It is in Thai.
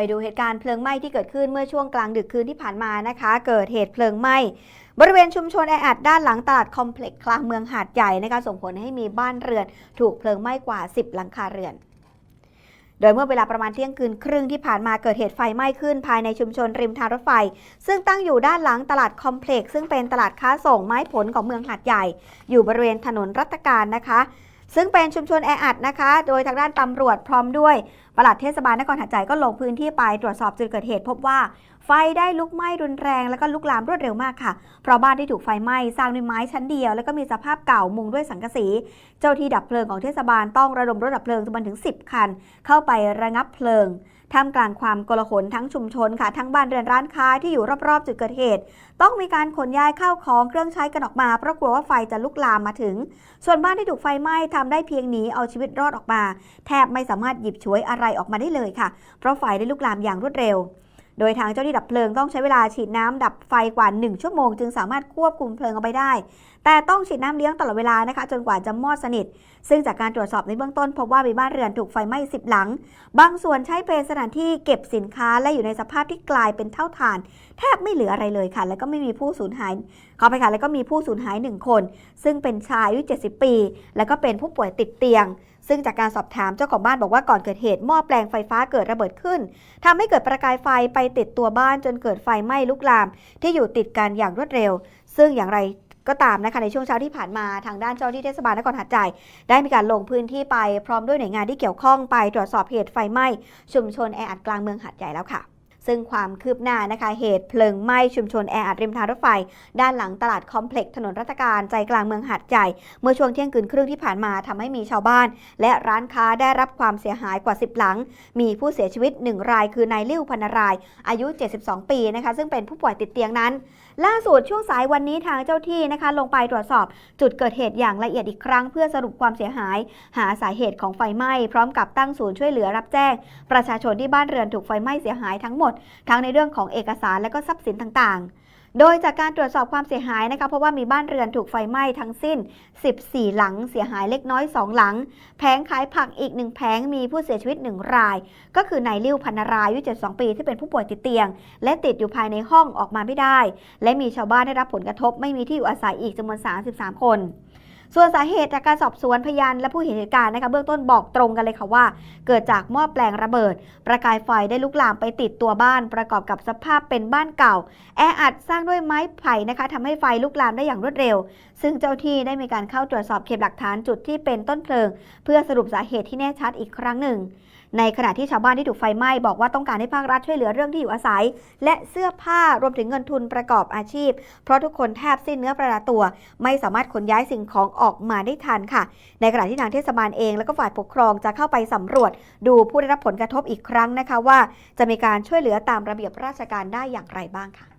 ไปดูเหตุการณ์เพลิงไหม้ที่เกิดขึ้นเมื่อช่วงกลางดึกคืนที่ผ่านมานะคะ เกิดเหตุเพลิงไหม้บริเวณชุมชนแออัดด้านหลังตลาดคอมเพล็กซ์กลางเมืองหาดใหญ่นะคะส่งผลให้มีบ้านเรือน ถูกเพลิงไหม้กว่า 10 หลังคาเรือน โดยเมื่อเวลาประมาณเที่ยงคืนครึ่งที่ผ่านมาเกิดเหตุไฟไหม้ขึ้นภายในชุมชนริมทางรถไฟ ซึ่งตั้งอยู่ด้านหลังตลาดคอมเพล็กซ์ซึ่งเป็นตลาดค้าส่งไม้ผลของเมืองหาดใหญ่ อยู่บริเวณถนนรัตการนะคะ ซึ่งเป็นชุมชนแออัดนะคะ โดยทางด้านตำรวจพร้อมด้วยปลัดเทศบาลนครหัดใหญ่ก็ลงพื้นที่ไปตรวจสอบจุดเกิดเหตุพบว่าไฟได้ลุกไหม้รุนแรงแล้วก็ลุกลามรวดเร็วมากค่ะ เพราะบ้านที่ถูกไฟไหม้สร้างด้วยไม้ชั้นเดียว แล้วก็มีสภาพเก่ามุงด้วยสังกะสี เจ้าที่ดับเพลิงของเทศบาลต้องระดมรถดับเพลิงจำนวนถึง 10 คัน เข้าไประงับเพลิง ท่ามกลางความโกลาหลทั้งชุมชนค่ะทั้งบ้านเรือนร้านค้าที่อยู่รอบๆ จุดเกิดเหตุ ต้องมีการขนย้ายข้าวของเครื่องใช้กันออกมาเพราะกลัวว่าไฟจะลุกลามมาถึง ส่วนบ้านที่ถูกไฟไหม้ทำได้เพียงหนีเอาชีวิตรอดออกมา แทบไม่สามารถหยิบฉวยอะไรออกมาได้เลยค่ะ เพราะไฟได้ลุกลามอย่างรวดเร็ว โดยทางเจ้าหน้าที่ดับเพลิงต้องใช้เวลาฉีดน้ำดับไฟกว่า 1 ชั่วโมง จึงสามารถควบคุมเพลิงเอาไปได้ แต่ต้องฉีดน้ำเลี้ยงตลอดเวลานะคะ จนกว่าจะมอดสนิท ซึ่งจากการตรวจสอบในเบื้องต้น พบว่ามีบ้านเรือนถูกไฟไหม้ 10 หลัง บางส่วนใช้เป็นสถานที่เก็บสินค้าและอยู่ในสภาพที่กลายเป็นเท่าฐาน แทบไม่เหลืออะไรเลยค่ะ แล้วก็ไม่มีผู้สูญหายขอไปค่ะแล้วก็มีผู้สูญหายหนึ่งคน ซึ่งเป็นชายอายุ 70 ปี แล้วก็เป็นผู้ป่วยติดเตียง ซึ่งจากการสอบถามเจ้าของบ้านบอกว่าก่อนเกิดเหตุหม้อแปลงไฟฟ้าเกิดระเบิดขึ้นทำให้เกิดประกายไฟไปติดตัวบ้านจนเกิดไฟไหม้ลุกลาม ที่อยู่ติดกันอย่างรวดเร็ว ซึ่งอย่างไรก็ตามนะคะในช่วงเช้าที่ผ่านมาทางด้านเจ้าหน้าที่เทศบาลนครหาดใหญ่ได้มีการลงพื้นที่ไปพร้อมด้วยหน่วยงานที่เกี่ยวข้องไปตรวจสอบเหตุไฟไหม้ชุมชนแออัดกลางเมืองหาดใหญ่แล้วค่ะ ซึ่งความคืบหน้านะคะเหตุเพลิงไหม้ชุมชนแออัดริมทางรถไฟ ด้านหลังตลาดคอมเพล็กซ์ถนนรัตการใจกลางเมืองหาดใหญ่ เมื่อช่วงเที่ยงคืนครึ่งที่ผ่านมาทำให้มีชาวบ้าน และร้านค้าได้รับความเสียหายกว่า 10 หลัง มีผู้เสียชีวิต 1 รายคือนายลิ้วพนราย อายุ 72 ปีนะคะซึ่งเป็นผู้ป่วยติดเตียงนั้น ล่าสุดช่วงสายวันนี้ทางเจ้าที่นะคะ ลงไปตรวจสอบจุดเกิดเหตุอย่างละเอียดอีกครั้ง เพื่อสรุปความเสียหาย หาสาเหตุของไฟไหม้พร้อมกับตั้งศูนย์ช่วยเหลือรับแจ้ง ประชาชนที่บ้านเรือนถูกไฟไหม้เสียหายทั้งหมด ทั้งในเรื่องของเอกสารและก็ทรัพย์สินต่างๆโดยจากการตรวจสอบความเสียหายนะคะเพราะว่ามีบ้านเรือนถูกไฟไหม้ทั้งสิ้น 14 หลังเสียหายเล็กน้อย 2 หลัง แผงขายผักอีก 1 แผงมีผู้เสียชีวิต 1 ราย ก็คือนายลิ้วพันนารายอายุ72 ปีที่เป็นผู้ป่วยติดเตียง และติดอยู่ภายในห้องออกมาไม่ได้ และมีชาวบ้านได้รับผลกระทบไม่มีที่อยู่อาศัยอีกจำนวน 33 คน ส่วนสาเหตุจากการสอบสวนพยานและผู้เห็นเหตุการณ์นะคะเบื้องต้นบอกตรงกันเลยค่ะว่า เกิดจากหม้อแปลงระเบิด ประกายไฟได้ลุกลามไปติดตัวบ้าน ประกอบกับสภาพเป็นบ้านเก่า แออัดสร้างด้วยไม้ไผ่นะคะทำให้ไฟลุกลามได้อย่างรวดเร็ว ซึ่งเจ้าที่ได้มีการเข้าตรวจสอบเก็บหลักฐานจุดที่เป็นต้นเพลิง เพื่อสรุปสาเหตุที่แน่ชัดอีกครั้งหนึ่งในขณะที่ชาวบ้านที่ถูกไฟไหม้บอกว่าต้องการให้ภาครัฐช่วยเหลือเรื่องที่อยู่อาศัย และเสื้อผ้ารวมถึงเงินทุนประกอบอาชีพ เพราะทุกคนแทบสิ้นเนื้อประดาตัว ไม่สามารถขนย้ายสิ่งของออกมาได้ทันค่ะ ในขณะที่ทางเทศบาลเองและก็ฝ่ายปกครองจะเข้าไปสำรวจ ดูผู้ได้รับผลกระทบอีกครั้งนะคะว่า จะมีการช่วยเหลือตามระเบียบราชการได้อย่างไรบ้างค่ะ